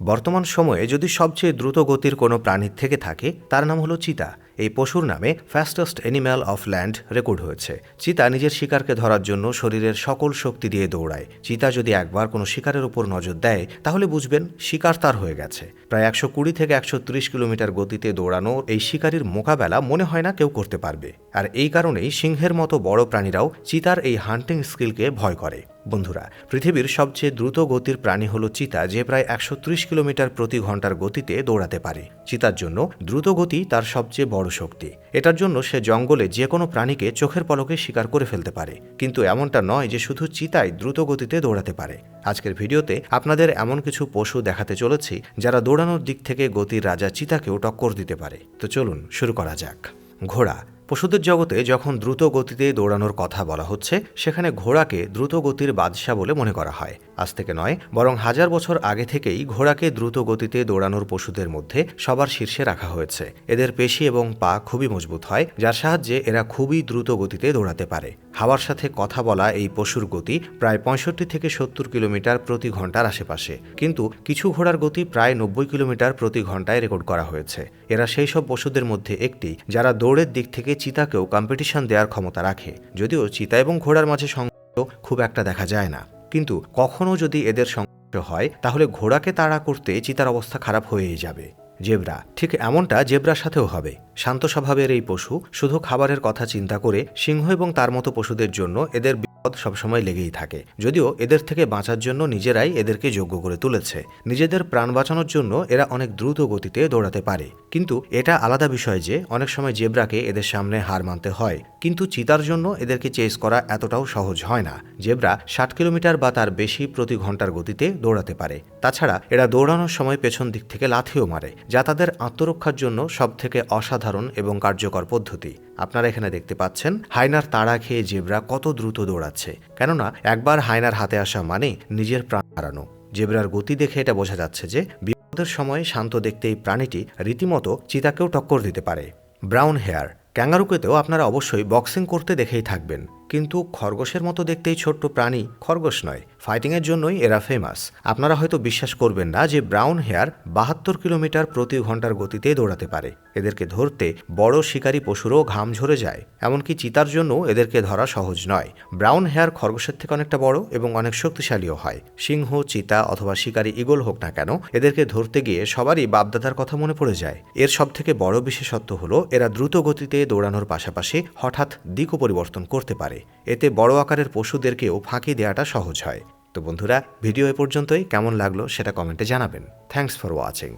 বর্তমান সময়ে যদি সবচেয়ে দ্রুত গতির কোনো প্রাণীর থেকে থাকে তার নাম হলো চিতা। এই পশুর নামে fastest animal of land record হয়েছে। চিতা নিজের শিকারকে ধরার জন্য শরীরের সকল শক্তি দিয়ে দৌড়ায়। চিতা যদি একবার কোনো শিকারের উপর নজর দেয়, তাহলে বুঝবেন শিকার তার হয়ে গেছে। প্রায় একশো কুড়ি থেকে একশো ত্রিশ কিলোমিটার গতিতে দৌড়ানো এই শিকারীর মোকাবেলা মনে হয় না কেউ করতে পারবে। আর এই কারণেই সিংহের মতো বড় প্রাণীরাও চিতার এই হান্টিং স্কিলকে ভয় করে। বন্ধুরা, পৃথিবীর সবচেয়ে দ্রুত গতির প্রাণী হল চিতা, যে প্রায় একশো ত্রিশ কিলোমিটার প্রতি ঘণ্টার গতিতে দৌড়াতে পারে। চিতার জন্য দ্রুত গতি তার সবচেয়ে বড় শক্তি। এটার জন্য সে জঙ্গলে যে কোনো প্রাণীকে চোখের পলকে শিকার করে ফেলতে পারে। কিন্তু এমনটা নয় যে শুধু চিতাই দ্রুত গতিতে দৌড়াতে পারে। আজকের ভিডিওতে আপনাদের এমন কিছু পশু দেখাতে চলেছি, যারা দৌড়ানোর দিক থেকে গতির রাজা চিতাকেও টক্কর দিতে পারে। তো চলুন, শুরু করা যাক। ঘোড়া। পশুদের জগতে যখন দ্রুত গতিতে দৌড়ানোর কথা বলা হচ্ছে, সেখানে ঘোড়াকে দ্রুত গতির বাদশা বলে মনে করা হয়। আজ থেকে নয়, বরং হাজার বছর আগে থেকেই ঘোড়াকে দ্রুত গতিতে দৌড়ানোর পশুদের মধ্যে সবার শীর্ষে রাখা হয়েছে। এদের পেশি এবং পা খুবই মজবুত হয়, যার সাহায্যে এরা খুবই দ্রুত গতিতে দৌড়াতে পারে। হাওয়ার সাথে কথা বলা এই পশুর গতি প্রায় পঁয়ষট্টি থেকে সত্তর কিলোমিটার প্রতি ঘণ্টার আশেপাশে। কিন্তু কিছু ঘোড়ার গতি প্রায় নব্বই কিলোমিটার প্রতি ঘন্টায় রেকর্ড করা হয়েছে। এরা সেই সব পশুদের মধ্যে একটি, যারা দৌড়ের দিক থেকে চিতাকেও কম্পিটিশন দেওয়ার ক্ষমতা রাখে। যদিও চিতা এবং ঘোড়ার মাঝে সংঘর্ষ খুব একটা দেখা যায় না। কিন্তু কখনও যদি এদের সংঘর্ষ হয়, তাহলে ঘোড়াকে তাড়া করতে চিতার অবস্থা খারাপ হয়েই যাবে। জেব্রা, ঠিক এমনটা জেব্রার সাথেও হবে। শান্ত স্বভাবের এই পশু শুধু খাবারের কথা চিন্তা করে সিংহ এবং তার মতো পশুদের জন্য এদের বিপদ সবসময় লেগেই থাকে। যদিও এদের থেকে বাঁচার জন্য নিজেরাই এদেরকে যোগ্য করে তুলেছে। নিজেদের প্রাণ বাঁচানোর জন্য এরা অনেক দ্রুত গতিতে দৌড়াতে পারে। কিন্তু এটা আলাদা বিষয় যে, অনেক সময় জেব্রাকে এদের সামনে হার মানতে হয়। কিন্তু চিতার জন্য এদেরকে চেস করা এতটাও সহজ হয় না। জেব্রা ষাট কিলোমিটার বা তার বেশি প্রতি ঘণ্টার গতিতে দৌড়াতে পারে। তাছাড়া এরা দৌড়ানোর সময় পেছন দিক থেকে লাথিও মারে, যা তাদের আত্মরক্ষার জন্য সবথেকে অসাধারণ এবং কার্যকর পদ্ধতি। আপনারা এখানে দেখতে পাচ্ছেন, হায়নার তাড়া খেয়ে জেব্রা কত দ্রুত দৌড়াচ্ছে। কেননা, একবার হায়নার হাতে আসা মানে নিজের প্রাণ হারানো। জেব্রার গতি দেখে এটা বোঝা যাচ্ছে যে বিপদের সময় শান্ত দেখতে এই প্রাণীটি রীতিমতো চিতাকেও টক্কর দিতে পারে। ব্রাউন হেয়ার ক্যাঙ্গারুকেতেও আপনারা অবশ্যই বক্সিং করতে দেখেই থাকবেন। কিন্তু খরগোশের মতো দেখতেই ছোট্ট প্রাণী খরগোশ নয়, ফাইটিংয়ের জন্যই এরা ফেমাস আপনারা হয়তো বিশ্বাস করবেন না যে ব্রাউন হেয়ার বাহাত্তর কিলোমিটার প্রতি ঘণ্টার গতিতে দৌড়াতে পারে। এদেরকে ধরতে বড় শিকারী পশুরও ঘাম ঝরে যায়। এমনকি চিতার জন্য এদেরকে ধরা সহজ নয়। ব্রাউন হেয়ার খরগোশের থেকে অনেকটা বড় এবং অনেক শক্তিশালীও হয়। সিংহ, চিতা অথবা শিকারী ইগল হোক না কেন, এদেরকে ধরতে গিয়ে সবারই বাপদাদার কথা মনে পড়ে যায়। এর সব থেকে বড় বিশেষত্ব হলো, এরা দ্রুত গতিতে দৌড়ানোর পাশাপাশি হঠাৎ দিকও পরিবর্তন করতে পারে। এতে বড় আকারের পশুদেরকেও ফাঁকি দেওয়াটা সহজ হয়। তো বন্ধুরা, ভিডিও এ পর্যন্তই। কেমন লাগল সেটা কমেন্টে জানাবেন। Thanks for watching